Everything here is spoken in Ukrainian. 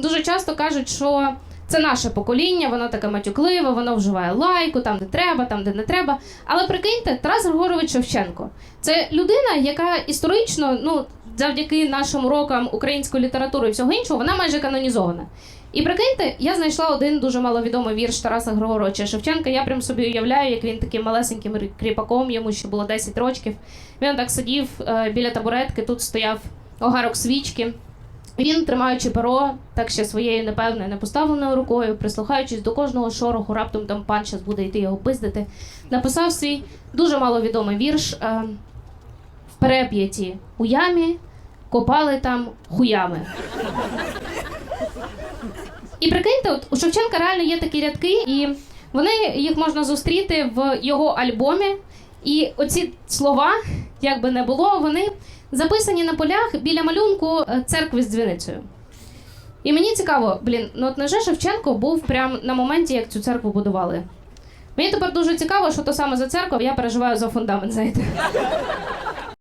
дуже часто кажуть, що це наше покоління, воно таке матюкливе, воно вживає лайку, там де треба, там де не треба. Але прикиньте, Тарас Григорович Шевченко це людина, яка історично, ну завдяки нашим урокам української літератури і всього іншого, вона майже канонізована. І прикиньте, я знайшла один дуже маловідомий вірш Тараса Григоровича Шевченка. Я прям собі уявляю, як він таким малесеньким кріпаком, йому ще було 10 років. Він так сидів е, біля табуретки, тут стояв огарок свічки. Він, тримаючи перо, так ще своєю непевною непоставленою рукою, прислухаючись до кожного шороху, раптом там пан щас буде йти його пиздити, написав свій дуже маловідомий вірш е, в переп'яті у ямі, копали там хуями. І прикиньте, от у Шевченка реально є такі рядки, і вони їх можна зустріти в його альбомі. І оці слова, як би не було, вони записані на полях біля малюнку е, церкви з дзвіницею. І мені цікаво, блін, ну от неже Шевченко був прямо на моменті, як цю церкву будували. Мені тепер дуже цікаво, що то саме за церква, я переживаю за фундамент, знаєте.